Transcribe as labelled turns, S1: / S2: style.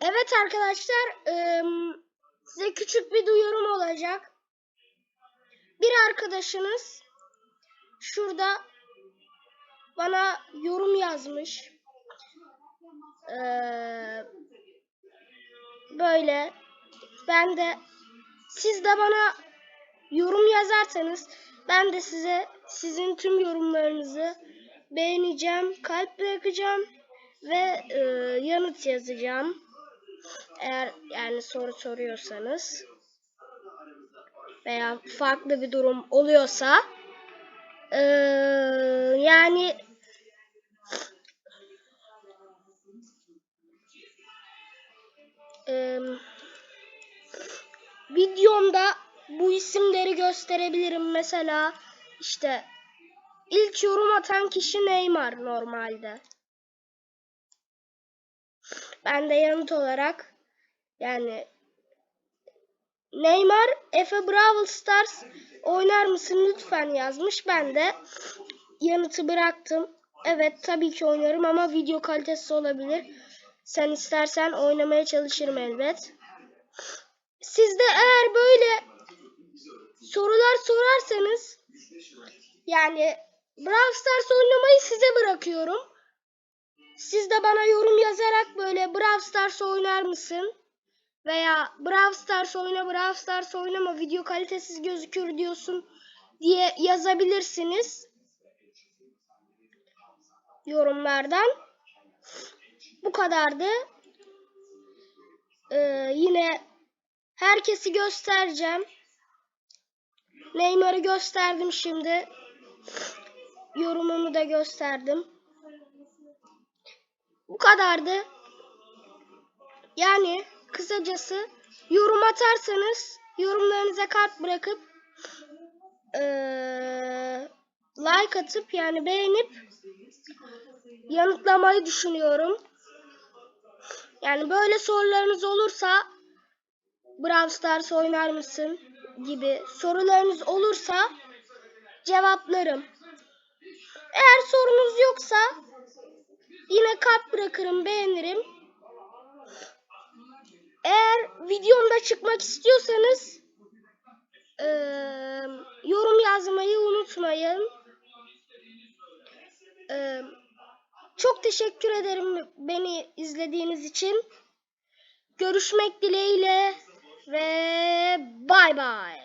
S1: Evet arkadaşlar, ım, size küçük bir duyurum olacak. Bir arkadaşınız şurada bana yorum yazmış. Böyle ben de siz de bana yorum yazarsanız ben de size sizin tüm yorumlarınızı beğeneceğim, kalp bırakacağım ve yanıt yazacağım. Eğer yani soru soruyorsanız veya farklı bir durum oluyorsa e, yani e, videomda bu isimleri gösterebilirim. Mesela işte ilk yorum atan kişi Neymar normalde. Ben de yanıt olarak yani Neymar Efe Brawl Stars oynar mısın lütfen yazmış. Ben de yanıtı bıraktım. Evet tabii ki oynarım ama video kalitesi olabilir. Sen istersen oynamaya çalışırım elbet. Siz de eğer böyle sorular sorarsanız yani Brawl Stars oynamayı size bırakıyorum. Siz de bana yorum yazarak böyle Brawl Stars oynar mısın? Veya Brawl Stars oyna, Brawl Stars oynama video kalitesiz gözükür diyorsun diye yazabilirsiniz. Yorumlardan. Bu kadardı. Ee, yine herkesi göstereceğim. Neymar'ı gösterdim şimdi. Yorumumu da gösterdim. Bu kadardı. Yani kısacası yorum atarsanız yorumlarınıza kalp bırakıp eee, like atıp yani beğenip yanıtlamayı düşünüyorum. Yani böyle sorularınız olursa Brawl Stars oynar mısın gibi sorularınız olursa cevaplarım. Eğer sorunuz yoksa yine kalp bırakırım, beğenirim. Eğer videomda çıkmak istiyorsanız eee, yorum yazmayı unutmayın. Eee, çok teşekkür ederim beni izlediğiniz için. Görüşmek dileğiyle ve bay bay.